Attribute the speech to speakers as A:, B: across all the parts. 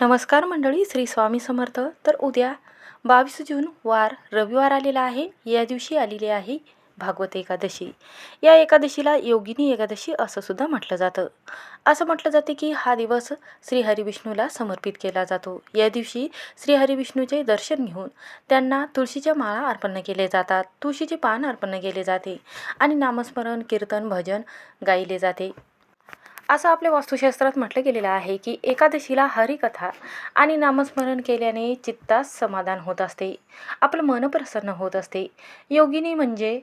A: नमस्कार मंडळी श्री स्वामी समर्थ. तर उद्या बावीस जून वार रविवार आलेला आहे. या दिवशी आलेली आहे भागवत एकादशी. या एकादशीला योगिनी एकादशी असं सुद्धा म्हटलं जातं. असं म्हटलं जाते की हा दिवस श्री हरिविष्णूला समर्पित केला जातो. या दिवशी श्री हरिविष्णूचे दर्शन घेऊन त्यांना तुळशीच्या माळा अर्पण केले जातात. तुळशीचे पान अर्पण केले जाते आणि नामस्मरण कीर्तन भजन गायले जाते. असं आपल्या वास्तुशास्त्रात म्हटलं गेलेलं आहे की एकादशीला हरिकथा आणि नामस्मरण केल्याने चित्तास समाधान होत असते. आपलं मन प्रसन्न होत असते. योगिनी म्हणजे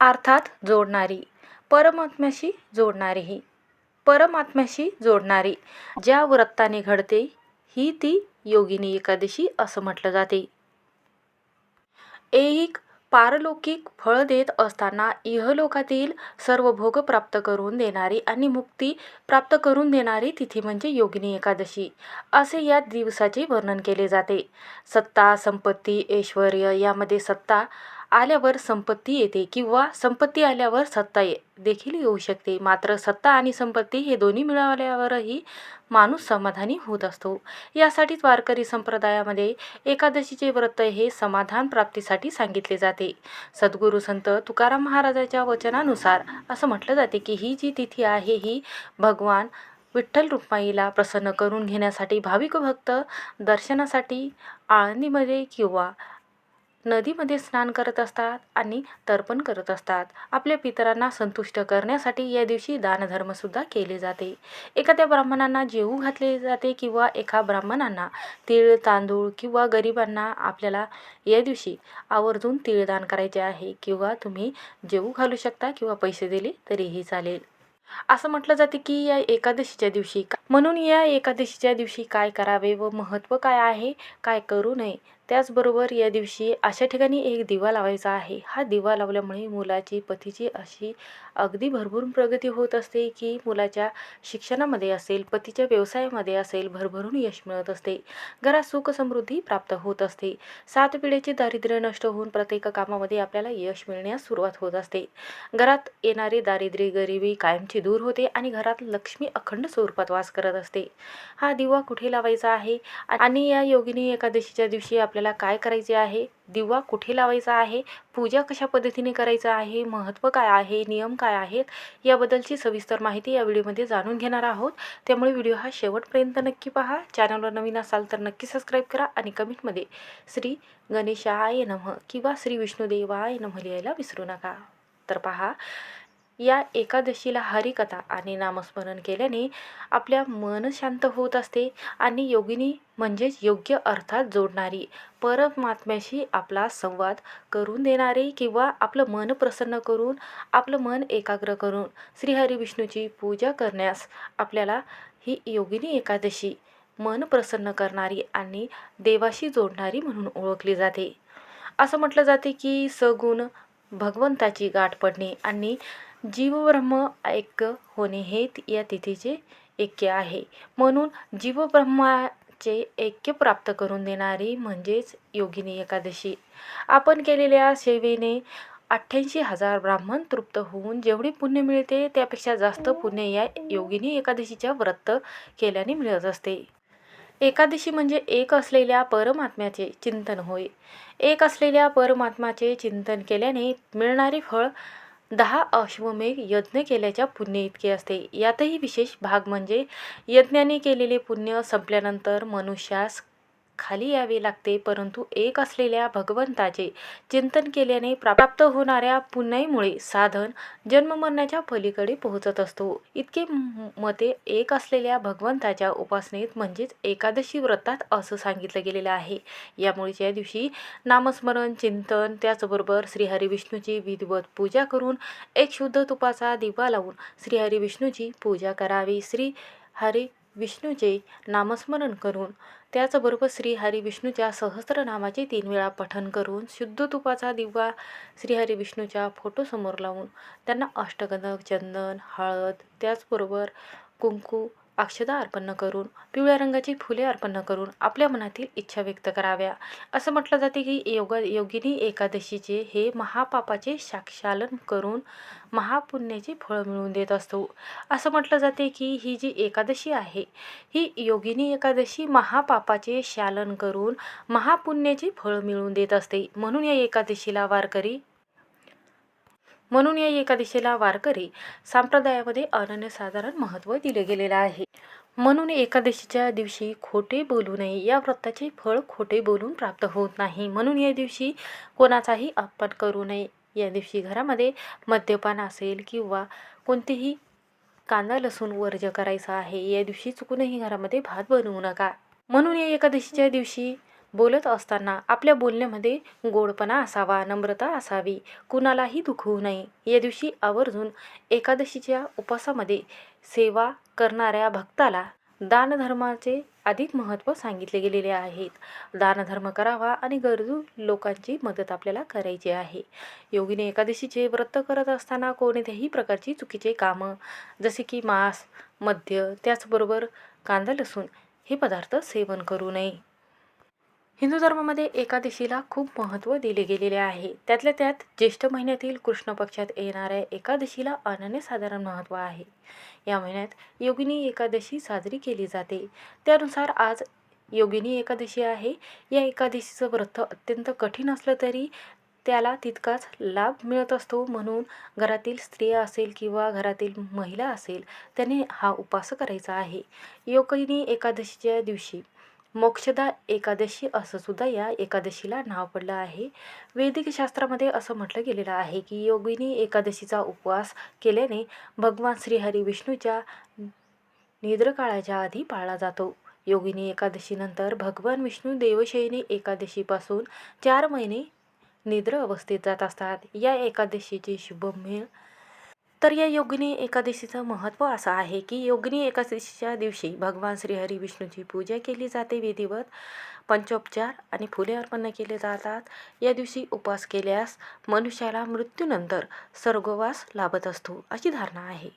A: अर्थात जोडणारी परमात्म्याशी जोडणारी ही परमात्म्याशी जोडणारी. ज्या व्रताने घडते ही ती योगिनी एकादशी असं म्हटलं जाते. एक पारलौकिक फळ देत असताना इहलोकातील सर्व भोग प्राप्त करून देणारी आणि मुक्ती प्राप्त करून देणारी तिथी म्हणजे योगिनी एकादशी. असे या दिवसाचे वर्णन केले जाते. सत्ता संपत्ती ऐश्वर यामध्ये सत्ता आल्यावर संपत्ती येते किंवा संपत्ती आल्यावर सत्ता ये देखील येऊ शकते. मात्र सत्ता आणि संपत्ती हे दोन्ही मिळाल्यावरही माणूस समाधानी होत असतो. यासाठीच वारकरी संप्रदायामध्ये एकादशीचे व्रत हे समाधान प्राप्तीसाठी सांगितले जाते. सद्गुरू संत तुकाराम महाराजाच्या वचनानुसार असं म्हटलं जाते की ही जी तिथी आहे ही भगवान विठ्ठल रुक्माईला प्रसन्न करून घेण्यासाठी भाविक भक्त दर्शनासाठी आळंदीमध्ये किंवा नदीमध्ये स्नान करत असतात आणि तर्पण करत असतात. आपल्या पितरांना संतुष्ट करण्यासाठी या दिवशी दानधर्मसुद्धा केले जाते. एखाद्या ब्राह्मणांना जेवू घातले जाते किंवा एका ब्राह्मणांना तीळ तांदूळ किंवा गरिबांना आपल्याला या दिवशी आवर्जून तीळदान करायचे आहे किंवा तुम्ही जेवू घालू शकता किंवा पैसे दिले तरीही चालेल. असं म्हटलं जाते की या एकादशीच्या दिवशी म्हणून या एकादशीच्या दिवशी काय करावे व महत्त्व काय आहे? काय करू नये? त्याचबरोबर या दिवशी अशा ठिकाणी एक दिवा लावायचा आहे. हा दिवा लावल्यामुळे मुलाची पतीची अशी अगदी भरभरून प्रगती होत असते की मुलाच्या शिक्षणामध्ये असेल पतीच्या व्यवसायामध्ये असेल भरभरून यश मिळत असते. घरात सुख समृद्धी प्राप्त होत असते. सात पिढीचे दारिद्र्य नष्ट होऊन प्रत्येक कामामध्ये आपल्याला यश मिळण्यास सुरुवात होत असते. घरात येणारे दारिद्र्य गरिबी कायमची दूर होते आणि घरात लक्ष्मी अखंड स्वरूपात वास करत असते. हा दिवा कुठे लावायचा आहे? आणि या योगिनी एकादशीच्या दिवशी आपल्या आपल्याला काय करायचे आहे? दिवा कुठे लावायचा आहे? पूजा कशा पद्धतीने करायचं आहे? महत्त्व काय आहे? नियम काय आहेत? याबद्दलची सविस्तर माहिती या व्हिडिओमध्ये जाणून घेणार आहोत. त्यामुळे व्हिडिओ हा शेवटपर्यंत नक्की पहा. चॅनलवर नवीन असाल तर नक्की सबस्क्राईब करा आणि कमेंटमध्ये श्री गणेशाय नम किंवा श्री विष्णुदेवाय नम लिहायला विसरू नका. तर पहा या एकादशीला हरिकथा आणि नामस्मरण केल्याने आपल्या मन शांत होत असते आणि योगिनी म्हणजेच योग्य अर्थात जोडणारी परमात्म्याशी आपला संवाद करून देणारी किंवा आपलं मन प्रसन्न करून आपलं मन एकाग्र करून श्रीहरी विष्णूची पूजा करण्यास आपल्याला ही योगिनी एकादशी मन प्रसन्न करणारी आणि देवाशी जोडणारी म्हणून ओळखली जाते. असं म्हटलं जाते की सगुण भगवंताची गाठ पडणे आणि जीवब्रह्म ऐक्य होणे हे या तिथीचे ऐक्य आहे. म्हणून जीवब्रह्माचे ऐक्य प्राप्त करून देणारी म्हणजेच योगिनी एकादशी. आपण केलेल्या सेवेने अठ्ठ्याऐंशी हजार ब्राह्मण तृप्त होऊन जेवढे पुण्य मिळते त्यापेक्षा जास्त पुण्य या योगिनी एकादशीच्या व्रत केल्याने मिळत असते. एकादशी म्हणजे एक असलेल्या परमात्म्याचे चिंतन होय. एक असलेल्या परमात्म्याचे चिंतन केल्याने मिळणारे फळ दहा अश्वमेघ यज्ञ केल्याच्या पुण्य इतके असते. यातही विशेष भाग म्हणजे यज्ञाने केलेले पुण्य संपल्यानंतर मनुष्यास खाली यावे लागते परंतु एक असलेल्या भगवंताचे चिंतन केल्याने प्राप्त होणाऱ्या पुण्याईमुळे साधन जन्ममरणाच्या पलीकडे पोहोचत असतो. इतके मते एक असलेल्या भगवंताच्या उपासनेत म्हणजेच एकादशी व्रतात असं सांगितलं गेलेलं आहे. यामुळेच या दिवशी नामस्मरण चिंतन त्याचबरोबर श्रीहरी विष्णूची विधिवत पूजा करून एक शुद्ध तुपाचा दिवा लावून श्रीहरी विष्णूची पूजा करावी. श्री हरी विष्णूचे नामस्मरण करून त्याचबरोबर श्रीहरी विष्णूच्या सहस्रनामाचे तीन वेळा पठन करून शुद्ध तुपाचा दिवा श्रीहरी विष्णूच्या फोटोसमोर लावून त्यांना अष्टगंध चंदन हळद त्याचबरोबर कुंकू अक्षदा अर्पण करून पिवळ्या रंगाची फुले अर्पण करून आपल्या मनातील इच्छा व्यक्त कराव्या. असं म्हटलं जाते की योगा योगिनी एकादशीचे हे महापापाचे साक्षालन करून महापुण्याचे फळ मिळवून देत असतो. असं म्हटलं जाते की ही जी एकादशी आहे ही योगिनी एकादशी महापापाचे शालन करून महापुण्याचे फळ मिळवून देत असते. म्हणून या एकादशीला वारकरी म्हणून या एकादशीला वारकरी संप्रदायामध्ये अनन्यसाधारण महत्त्व दिले गेलेलं आहे. म्हणून एकादशीच्या दिवशी खोटे बोलू नये या व्रताचे फळ खोटे बोलून प्राप्त होत नाही. म्हणून या दिवशी कोणाचाही अपमान करू नये. या दिवशी घरामध्ये मद्यपान असेल किंवा कोणतेही कांदा लसूण वर्ज करायचा आहे या दिवशी चुकूनही घरामध्ये भात बनवू नका. म्हणून या एकादशीच्या दिवशी बोलत असताना आपल्या बोलण्यामध्ये गोडपणा असावा नम्रता असावी. कुणालाही दुखवू नये. या दिवशी आवर्जून एकादशीच्या उपासामध्ये सेवा करणाऱ्या भक्ताला दानधर्माचे अधिक महत्त्व सांगितले गेलेले आहेत. दानधर्म करावा आणि गरजू लोकांची मदत आपल्याला करायची आहे. योगीने एकादशीचे व्रत करत असताना कोणत्याही प्रकारची चुकीचे कामं जसे की मांस मद्य त्याचबरोबर कांदा लसूण हे पदार्थ सेवन करू नये. हिंदू धर्मामध्ये एकादशीला खूप महत्त्व दिले गेलेले आहे. त्यातल्या त्यात ज्येष्ठ महिन्यातील कृष्ण पक्षात येणाऱ्या एकादशीला अनन्यसाधारण महत्त्व आहे. या महिन्यात योगिनी एकादशी साजरी केली जाते. त्यानुसार आज योगिनी एकादशी आहे. या एकादशीचं व्रत अत्यंत कठीण असलं तरी त्याला तितकाच लाभ मिळत असतो. म्हणून घरातील स्त्रिया असेल किंवा घरातील महिला असेल त्याने हा उपास करायचा आहे. योगिनी एकादशीच्या दिवशी मोक्षदा एकादशी असं सुद्धा या एकादशीला नाव पडलं आहे. वैदिक शास्त्रामध्ये असं म्हटलं गेलेलं आहे की योगिनी एकादशीचा उपवास केल्याने भगवान श्रीहरी विष्णूच्या निद्रकाळाच्या आधी पाळला जातो. योगिनी एकादशीनंतर भगवान विष्णू देवशयनी एकादशीपासून चार महिने निद्र अवस्थेत जात असतात. या एकादशीची शुभमेळ तर या योगिनी एकादशीचं महत्त्व असं आहे की योगिनी एकादशीच्या दिवशी भगवान श्रीहरी विष्णूची पूजा केली जाते विधिवत पंचोपचार आणि फुले अर्पण केले जातात. या दिवशी उपवास केल्यास मनुष्याला मृत्यूनंतर स्वर्गवास लाभत असतो अशी धारणा आहे.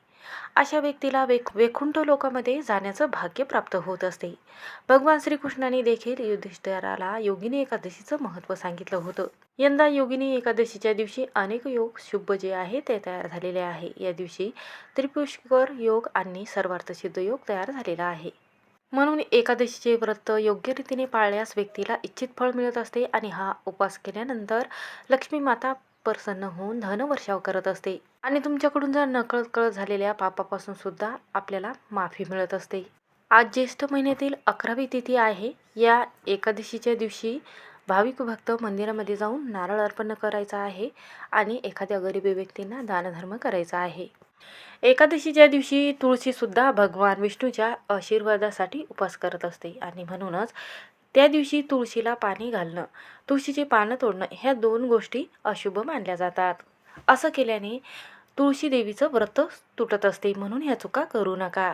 A: अशा व्यक्तीला वेख वेकुंठ लोकामध्ये जाण्याचं भाग्य प्राप्त होत असते. भगवान श्रीकृष्णाने देखील युधिष्ठिराला योगिनी एकादशीचं महत्त्व सांगितलं होतं. यंदा योगिनी एकादशीच्या दिवशी अनेक योग शुभ जे आहे ते तयार झालेले आहे. या दिवशी त्रिपुष्कर योग आणि सर्वार्थसिद्ध योग तयार झालेला आहे. म्हणून एकादशीचे व्रत योग्य रीतीने पाळल्यास व्यक्तीला इच्छित फळ मिळत असते आणि हा उपवास केल्यानंतर लक्ष्मी माता प्रसन्न होऊन धनवर्षाव करत असते. आणि तुमच्याकडून जर नकळत कळत झालेल्या पापापासून सुद्धा आपल्याला माफी मिळत असते. आज ज्येष्ठ महिन्यातील अकरावी तिथी आहे. या एकादशीच्या दिवशी भाविक भक्त मंदिरामध्ये जाऊन नारळ अर्पण करायचा आहे आणि एखाद्या गरिबी व्यक्तींना दानधर्म करायचा आहे. एकादशीच्या दिवशी तुळशीसुद्धा भगवान विष्णूच्या आशीर्वादासाठी उपास करत असते आणि म्हणूनच त्या दिवशी तुळशीला पाणी घालणं तुळशीची पानं तोडणं ह्या दोन गोष्टी अशुभ मानल्या जातात. असं केल्याने तुळशी देवीचं व्रत तुटत असते म्हणून ह्या चुका करू नका.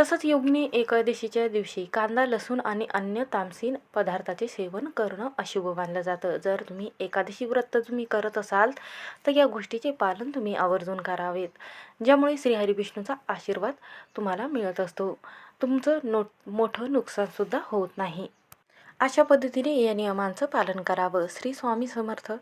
A: तसंच योगिनी एकादशीच्या दिवशी कांदा लसूण आणि अन्य तामसीन पदार्थाचे सेवन करणं अशुभ मानलं जातं. जर तुम्ही एकादशी व्रत तुम्ही करत असाल तर या गोष्टीचे पालन तुम्ही आवर्जून करावेत ज्यामुळे श्रीहरी विष्णूचा आशीर्वाद तुम्हाला मिळत असतो. तुमचं नो मोठं नुकसानसुद्धा होत नाही. अशा पद्धतीने या नियमांचं पालन करावं. श्री स्वामी समर्थ.